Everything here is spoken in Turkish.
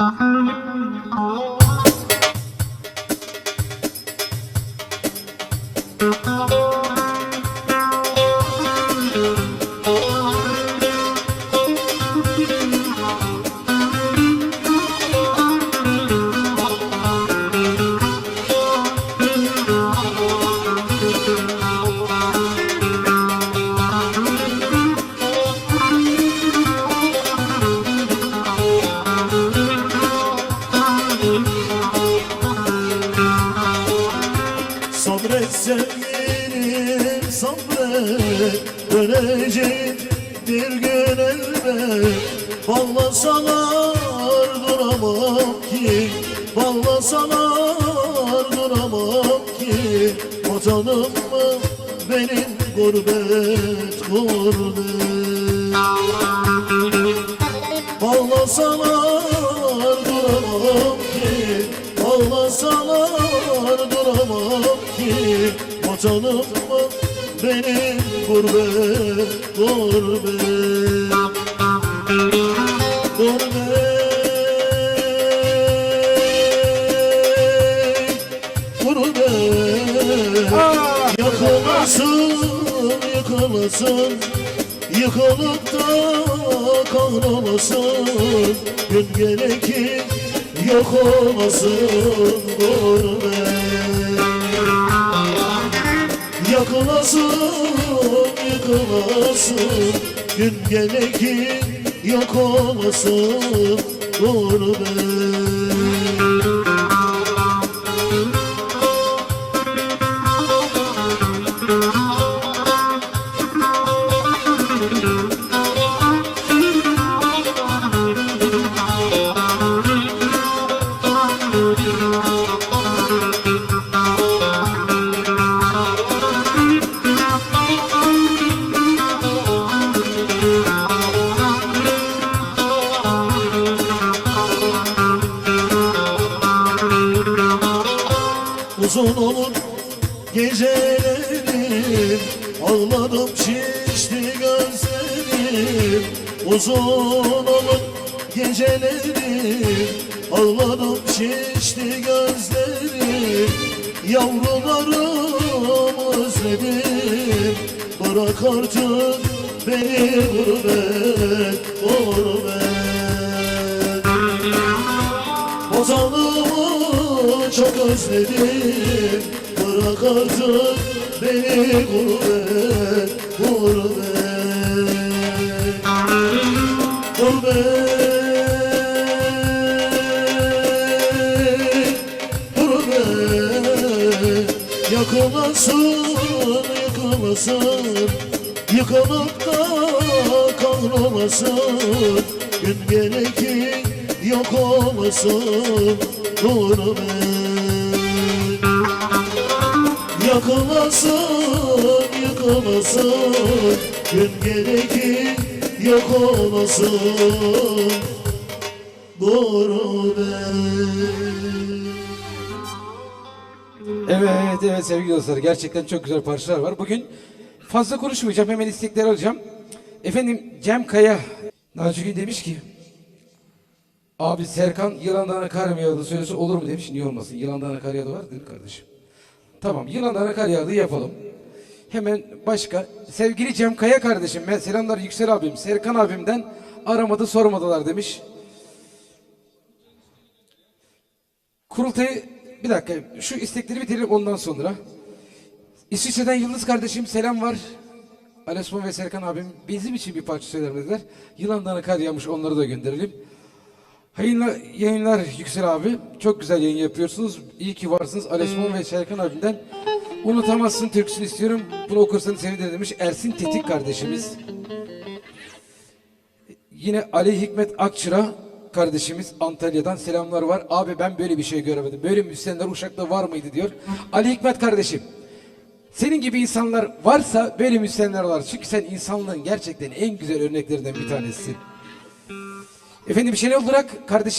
Thank you. Sabret sevgilim sabret. Dönecek bir gün elbet. Bağlasalar duramam ki Bağlasalar duramam ki. Vatanım mı benim gurbet gurbet? Bağlasalar duramam ki Bağlasalar Vatanım mı benim gurbet gurbet? Gurbet. Gurbet Yıkılasın, yıkılasın Yıkılıp da kahrolasın Gün gele ki yok olasın gurbet Yakılasın, yıkılasın Gün gele ki yok olasın gurbet Uzun olur gecelerim Ağladım şişti gözlerim. Uzun olur gecelerim Ağladım şişti gözlerim. Yavrularım özledim Bırak artık beni gurbet gurbet çok özledim. Bırak artık beni gurbet Gurbet Gurbet Gurbet Yakılasın, yıkılasın Yıkılıp da kahrolasın Gün gele ki yok olasın gurbet Yakılasın, yıkılasın Gün gele ki yok olasın Evet evet sevgili dostlar gerçekten çok güzel parçalar var. Bugün fazla konuşmayacağım hemen istekleri alacağım. Efendim Cem Kaya Naci demiş ki Abi Serkan yılandan kar mı yağdı söylese olur mu demiş. Niye olmasın yılandan kar yağdı var değil mi kardeşim? Tamam yılandan kar yağdı yapalım. Hemen başka sevgili Cem Kaya kardeşim ben selamlar Yüksel abim Serkan abimden aramadı sormadılar demiş. Kurultayı bir dakika şu istekleri bitirelim ondan sonra. İsviçre'den Yıldız kardeşim selam var. Ali Osman ve Serkan abim bizim için bir parça söyler dediler. Yılandan kar yağmış onları da gönderelim. Hayırlı yayınlar Yüksel abi. Çok güzel yayın yapıyorsunuz. İyi ki varsınız. Ali Osman ve Serkan abimden unutamazsın türküsünü istiyorum. Bunu okursanız sevinirim demiş. Ersin Tetik kardeşimiz. Yine Ali Hikmet Akçıra kardeşimiz Antalya'dan selamlar var. Abi ben böyle bir şey göremedim. Böyle müzisyenler Uşak'ta var mıydı diyor. Ali Hikmet kardeşim. Senin gibi insanlar varsa böyle müzisyenler var. Çünkü sen insanlığın gerçekten en güzel örneklerinden bir tanesisin. Efendim Şenol Durak kardeşim